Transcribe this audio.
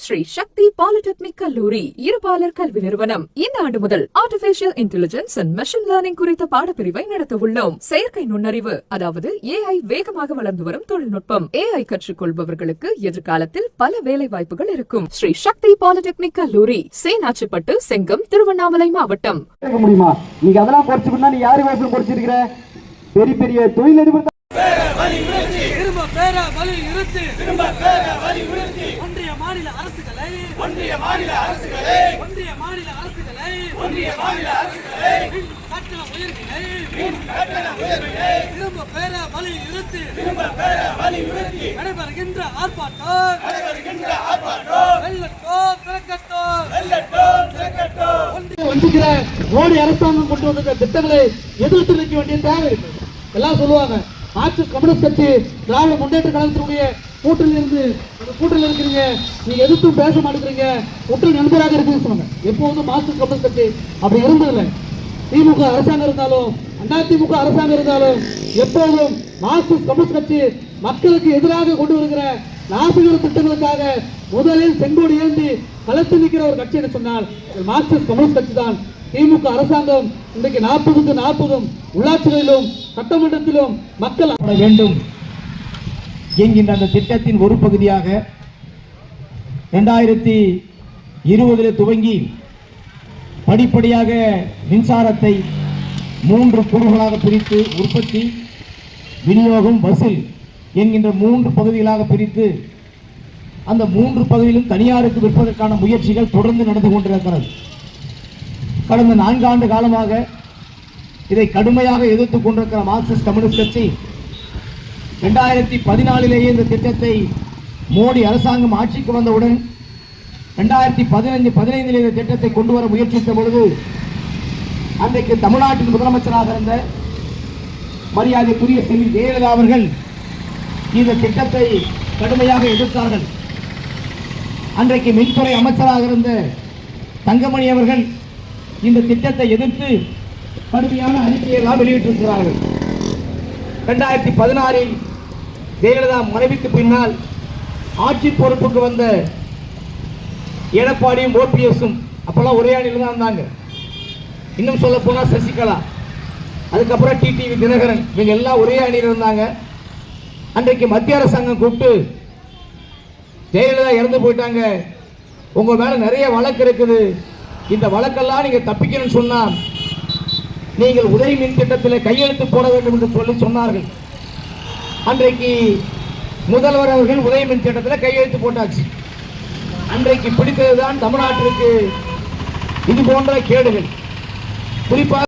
ஸ்ரீ சக்தி polytechnic கல்லூரி இருபாலர் கல்வி நிறுவனம். இந்த ஆண்டு முதல் artificial intelligence and machine learning குறித்த பாடப்பிரிவை நடத்த உள்ளோம். செயற்கை நுண்ணறிவு அதாவது ஏஐ வேகமாக வளர்ந்து வரும் தொழில்நுட்பம். ஏஐ கற்றுக்கொள்பவர்களுக்கு எதிர்காலத்தில் பல வேலை வாய்ப்புகள் இருக்கும். ஸ்ரீ சக்தி பாலிடெக்னிக் கல்லூரி சேனாச்சிப்பட்டு செங்கம் திருவண்ணாமலை மாவட்டம். முடியுமா? நீங்க அதெல்லாம் குறைச்சுக்கணும்னா நீ யாரு வயசுல குறைச்சிருக்கிற பெரிய பெரிய தொழிலதிபர் திரும்ப பேர வலி நிறுத்து திரும்ப பேர வலி ஒன்றிய மாநில அரசுகளை. ஒன்றிய மாநில அரசுகளை. ஒன்றிய மாநில அரசுகளை. ஒன்றிய மாநில அரசுகளை. மின் கட்டண உயர்வினை. மின் கட்டண உயர்வினை. திரும்ப பேர வலி நிறுத்தி திரும்ப பேர வலி நிறுத்தி நடைபெறுகின்ற ஆர்ப்பாட்டம். நடைபெறுகின்ற ஆர்ப்பாட்டம். வெள்ளட்டோம் திறக்கட்டும் வெள்ளட்டோம் திறக்கட்டும் வஞ்சிக்கிற மோடி அரசாங்கம் கொண்டு வந்திருக்கிற திட்டங்களை எதிர்த்து நிற்க வேண்டிய தேவை இருக்கு. எல்லாம் சொல்லுவாங்க. மார்க்சிஸ்ட் கம்யூனிஸ்ட் கட்சி திராவிட முன்னேற்ற கழகத்தினுடைய கூட்டில் இருந்து அந்த கூட்டில் இருக்கிறீங்க நீங்கள் எதிர்த்தும் பேச மாட்டேங்கிறீங்க ஒற்றை நண்பராக இருக்குன்னு சொன்னாங்க எப்போதும் மார்க்சிஸ்ட் கம்யூனிஸ்ட் கட்சி அப்படி இருந்ததில்லை. திமுக அரசாங்கம் இருந்தாலும் அதிமுக அரசாங்கம் இருந்தாலும் எப்போதும் மார்க்சிஸ்ட் கம்யூனிஸ்ட் கட்சி மக்களுக்கு எதிராக கொண்டு வருகிற நாசிகர திட்டங்களுக்காக முதலில் செங்கோடு ஏந்தி களத்து நிற்கிற ஒரு கட்சி என்று சொன்னால் மார்க்சிஸ்ட் கம்யூனிஸ்ட் கட்சி தான். திமுக அரசாங்கம் இன்றைக்கு நாற்பதுக்கு நாற்பதும் உள்ளாட்சிகளிலும் சட்டமன்றத்திலும் மக்கள் வேண்டும். என்கின்ற அந்த திட்டத்தின் ஒரு பகுதியாக ரெண்டாயிரத்தி இருபதில் துவங்கி படிப்படியாக மின்சாரத்தை மூன்று கூறுகளாக பிரித்து உற்பத்தி விநியோகம் வசூல் என்கின்ற மூன்று பகுதிகளாக பிரித்து அந்த மூன்று பகுதியிலும் தனியாருக்கு விற்பதற்கான முயற்சிகள் தொடர்ந்து நடந்து கொண்டிருக்கிறது. கடந்த நான்காண்டு காலமாக இதை கடுமையாக எதிர்த்து கொண்டிருக்கிற மார்க்சிஸ்ட் கம்யூனிஸ்ட் கட்சி ரெண்டாயிரத்தி பதினாலிலேயே இந்த திட்டத்தை மோடி அரசாங்கம் ஆட்சிக்கு வந்தவுடன் ரெண்டாயிரத்தி பதினைந்து பதினைந்தில் இந்த திட்டத்தை கொண்டு வர முயற்சித்த பொழுது அன்றைக்கு தமிழ்நாட்டின் முதலமைச்சராக இருந்த மரியாதைக்குரிய செல்வி ஜெயலலிதா அவர்கள் இந்த திட்டத்தை கடுமையாக எதிர்த்தார்கள். அன்றைக்கு மின்துறை அமைச்சராக இருந்த தங்கமணி அவர்கள் இந்த திட்டத்தை எதிர்த்து கடுமையான அறிக்கையெல்லாம் வெளியிட்டிருக்கிறார்கள். ரெண்டாயிரத்தி பதினாறில் ஜெயலலிதா மறைவுக்கு பின்னால் ஆட்சி பொறுப்புக்கு வந்த எடப்பாடியும் ஓபிஎஸும் அப்போல்லாம் ஒரே அணியில் தான் இருந்தாங்க. இன்னும் சொல்ல போனால் சசிகலா அதுக்கப்புறம் டிடிவி தினகரன் இவங்க எல்லாம் ஒரே அணியில் இருந்தாங்க. அன்றைக்கு மத்திய அரசாங்கம் கூப்பிட்டு ஜெயலலிதா இறந்து போயிட்டாங்க. உங்கள் மேலே நிறைய வழக்கு இருக்குது. இந்த வழக்கெல்லாம் நீங்கள் தப்பிக்கணும்னு சொன்னால் நீங்கள் உதவி மின் திட்டத்தில் கையெழுத்து போட வேண்டும் என்று சொல்லி சொன்னார்கள். அன்றைக்கு முதல்வர் அவர்கள் உதயமின் திட்டத்தில் கையெழுத்து போட்டாச்சு. அன்றைக்கு பிடித்ததுதான் தமிழ்நாட்டிற்கு இது போன்ற கேடுகள். குறிப்பாக